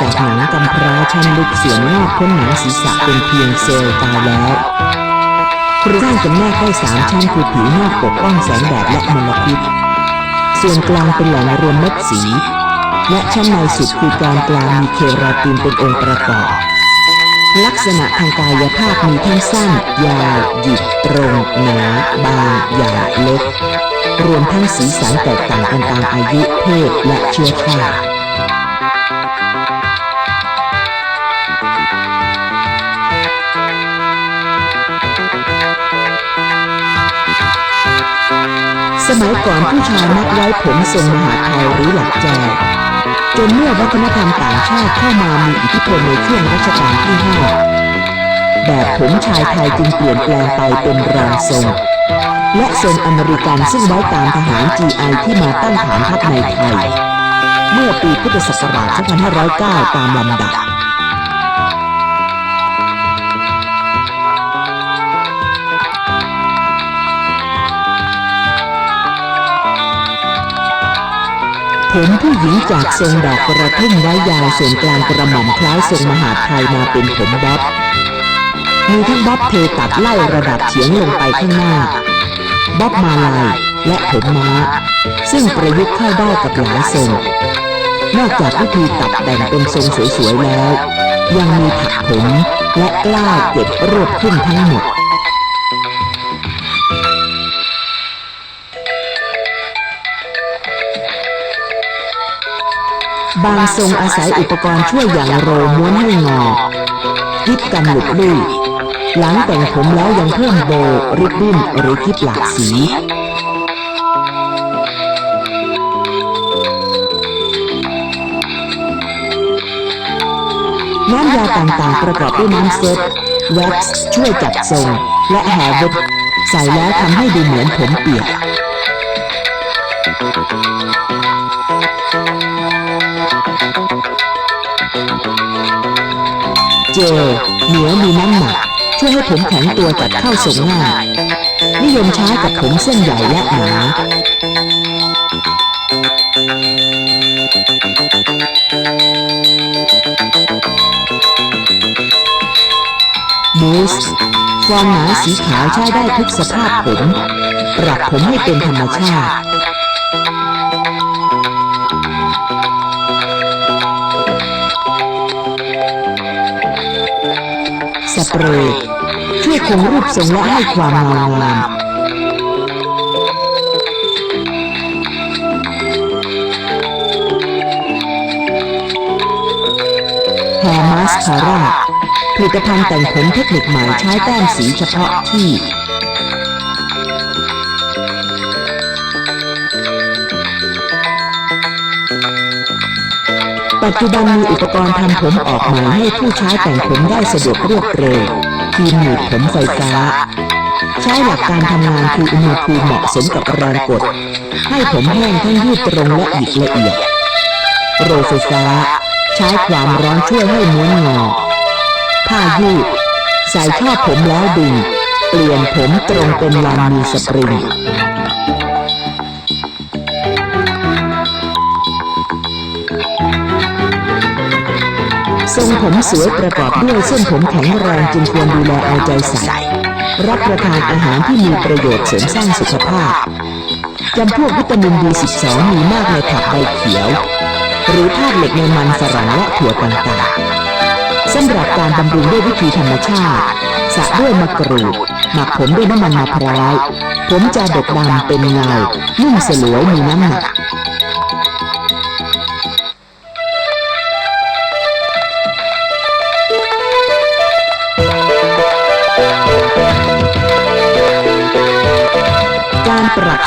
จากหนังกำพร้าชั้นลึกส่วนอกพ้นหนังศีรษะเป็นเพียงเซลล์ตายแล้วโครงสร้างจำแนกได้สามชั้นคือผิวนอกปกป้องแสงแดดและมลพิษ ส่วนกลางเป็นแหล่งรวมเม็ดสี และชั้นในสุดคือการกลางมีเคราตินเป็นองค์ประกอบ ลักษณะทางกายภาพมีทั้งสั้น ยาวหยิกตรงหนาบางหญ่เล็กรวมทั้งสีสันแตกต่างกันตามอายุเพศและเชื้อชาติ มัยก่อนผู้ชายมักไว้ผมทรงมหาไทยหรือหลักแจกจนเมื่อวัฒนธรรมต่างชาติเข้ามามีอิทธิพลในช่วงรัชกาลที่5แบบผมชายไทยจึงเปลี่ยนแปลงไปเป็นรองทรง และทรงอเมริกันซึ่งไว้ตามทหาร GI ที่มาตั้งฐานทัพในไทย เมื่อปีพุทธศักราช 2509 ตามลำดับ ผมผู้หญิงจากทรงดอกกระทุ่มไว้ยาวส่วนกลางกระหม่อมคล้ายทรงมหาไทยมาเป็นผมบ๊อบมีทั้งบ๊อบเทตัดไล่ระดับเฉียงลงไปข้างหน้าบ๊อบมาลายและผมม้า ซึ่งประยุกต์เข้าได้กับหลายทรงนอกจากวิธีตัดแต่งเป็นทรงสวยๆแล้ว ยังมีถักผมและกล้าเก็บรวบขึ้นทั้งหมด บางทรงอาศัยอุปกรณ์ช่วยอย่างโรม้วนให้งอยิบกันหลุดลุ่ยหลังแต่งผมแล้วยังเพิ่มโบริบบิ้นหรือกิบหลากสีน้ำยาต่างๆประกอบด้วยน้ำเซตแว็กซ์ช่วยจัดทรง และแฮร์เวดใส่แล้วทำให้ดูเหมือนผมเปียก เจเหนียวมีน้ำหนักช่วยให้ผมแข็งตัวจัดเข้าทรงง่ายนิยมใช้กับผมเส้นใหญ่และหนามูสฟองหนาสีขาวใช้ได้ทุกสภาพผม ปรับผมให้เป็นธรรมชาติ สเปรย์ช่วยคงรูปทรงและให้ความเงางามแฮร์มาสคาร่าผลิตภัณฑ์แต่งผมเทคนิคใหม่ใช้แต้มสีเฉพาะที่ ปัจจุบันมีอุปกรณ์ทำผมออกใหม่ให้ผู้ใช้แต่งผมได้สะดวกรวดเร็วทีมหนีบผมไฟฟ้า ใช้หลักการทำงานคืออุณหภูมิเหมาะสมกับแรงกด ให้ผมแห้งทั้งยืดตรงและหยิกละเอียด โรไฟฟ้า ใช้ความร้อนช่วยให้ม้วนงอ ผ้ายืด ใส่ช่อผมแล้วดึงเปลี่ยนผมตรงเป็นลานมีสปริง ทรงผมสวยประกอบด้วยเส้นผมแข็งแรงจึงควรดูแลเอาใจใส่ รับประทานอาหารที่มีประโยชน์เสริมสร้างสุขภาพจำพวกวิตามิน B12 มีมากในผักใบเขียว หรือธาตุเหล็กในมันฝรั่งและถั่วต่างๆสำหรับการบำรุงด้วยวิธีธรรมชาติสระด้วยมะกรูดหมักผมด้วยน้ำมันมะพร้าวผมจะดกดำเป็นเงานุ่มสลวยมีน้ำหนัก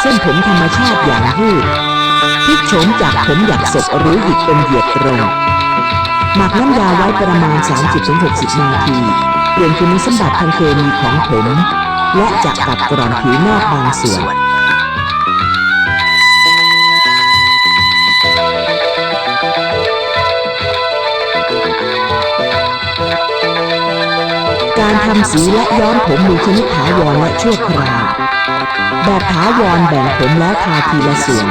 ส้นผมธรรมชาติอย่างยืดพลิกโฉมจากผมหยักศกหรือหยิกเป็นเหยียดตรงหมักน้ำยาไว้ประมาณ 30-60 นาที เปลี่ยนคุณสมบัติทางเคมีของผม และจะกัดกร่อนผิวนอกบางส่วนการทำสีและย้อมผมมีชนิดถาวรและชั่วคราว แบบถาวรแบ่งผมแล้วทาทีละส่วน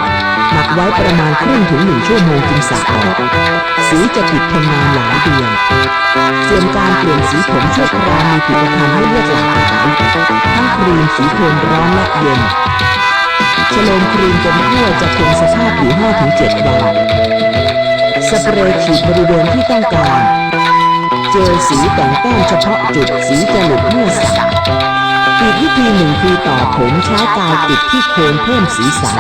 หมักไว้ประมาณครึ่งถึงหนึ่งชั่วโมงจึงสระออกสีจะติดทนนานหลายเดือนส่วนการเปลี่ยนสีผมชั่วคราวมีผลิตภัณฑ์ให้เลือกหลากหลายทั้งครีมสีโทนร้อนและเย็นชโลมครีมจนทั่วจะคงสภาพอยู่5-7วันสเปรย์ฉีดบริเวณที่ต้องการ เจลสีแต่งแต้มเฉพาะจุดสีจะหลุดเมื่อสระ อีกวิธีหนึ่งคือต่อผมใช้กาวติดที่โคนเพิ่มสีสัน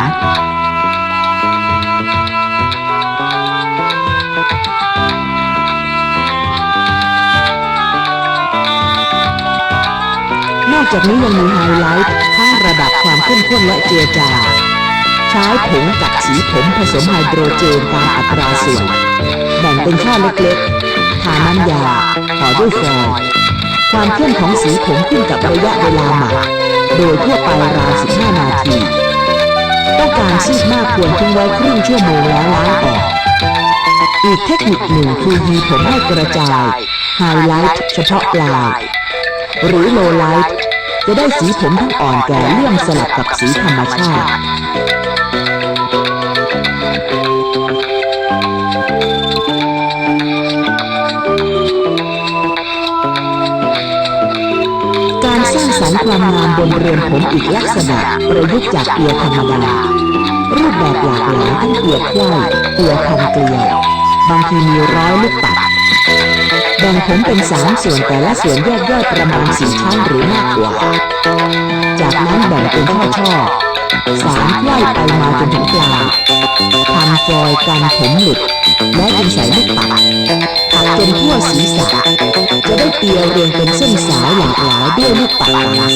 นอกจากนี้ยังมีไฮไลท์ทั้งระดับความเข้มข้นและเจือจางใช้ผงกัดสีผมผสมไฮโดรเจนตามอัตราส่วนแบ่งเป็นช่อเล็กๆทาน้ำยาห่อด้วยฟอยล์ ความเข้มของสีผมขึ้นกับระยะเวลาหมัก โดยทั่วไปราว15 นาที ต้องการซีดมากควรทิ้งไว้ครึ่งชั่วโมงแล้วล้างออก อีกเทคนิคหนึ่งคือยีผมให้กระจาย ไฮไลท์เฉพาะปลาย หรือโลไลท์จะได้สีผมทั้งอ่อนแก่เลื่อมสลับกับสีธรรมชาติ ความงามบนเรือนผมอีกลักษณะประยุกต์จากเกลียวธรรมดา รูปแบบหลากหลายทั้งเกลียวไขว้เกลียวพันเกลียวบางทีมีร้อยลูกปัดแบ่งผมเป็นสามส่วนแต่ละส่วนแยกย่อยประมาณสี่ชั้นหรือมากกว่า จากนั้นแบ่งเป็นช่อช่อๆสามไขว้ไปมาจนถึงปลายพันฟอยกันผมหลุดและจึงใส่ลูกปัด ถักจนทั่วศีรษะ จะได้เตียวเรียงเป็นเส้นสายหลากหลายด้วยลูกปัดหลาย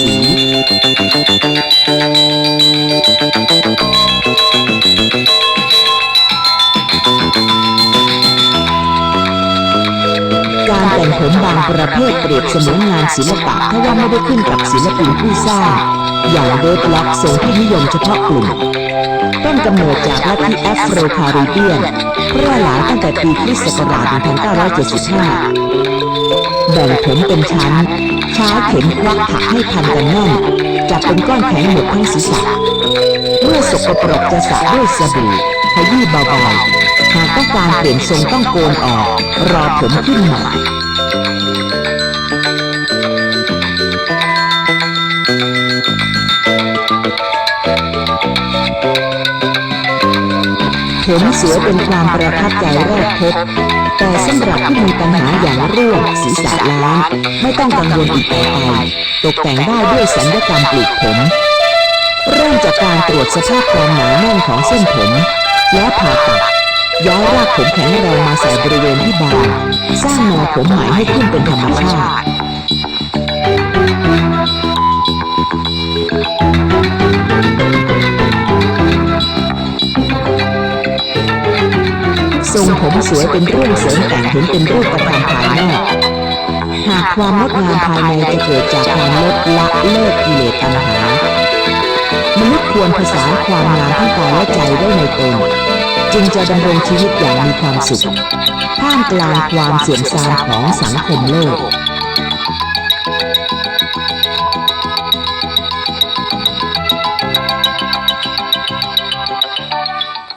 การแต่งผมบางประเภทเปรียบเสมือนงานศิลปะถ้าว่าไม่ได้ขึ้นกับศิลปินผู้สร้าง อย่างเดดล็อกทรงที่นิยมเฉพาะกลุ่ม ต้นกำเนิดจากลัทธิแอฟโรคาริเบียนแพร่หลายตั้งแต่ปีคริสต์ศักราช 1975 แบ่งผมเป็นชั้น ใช้เข็มควักถักให้พันกันแน่นจับเป็นก้อนแข็งหมดทั้งศีรษะเมื่อสกปรกจะสระด้วยสบู่ขยี้เบาๆ หากต้องการเปลี่ยนทรงต้องโกนออก รอผมขึ้นใหม่ผมเสวยเป็นความประทับใจแรกพบแต่สำหรับที่มีปัญหาอย่างร่วงศีรษะล้าไม่ต้องกังวลอีกต่อไปตกแต่งได้ด้วยสัญญกรรมปลูกผม เริ่มจากการตรวจสภาพความหนาแน่นของเส้นผม แล้วผ่าตัด ย้ายรากผมแข็งแรงมาใส่บริเวณที่บางสร้างแนวผมใหม่ให้ขึ้นเป็นธรรมชาติทรงผมสวยเป็นเรื่องเสริมแต่งเห็นเป็นรูปธรรมภายนอกหากความงดงามภายในจะเกิดจากการลดละเลิกกิเลสตัณหามนุษย์ควรผสานความงามทั้งกายและใจไว้ในตน จึงจะดำรงชีวิตอย่างมีความสุขท่ามกลางความเสื่อมทรามของสังคมโลก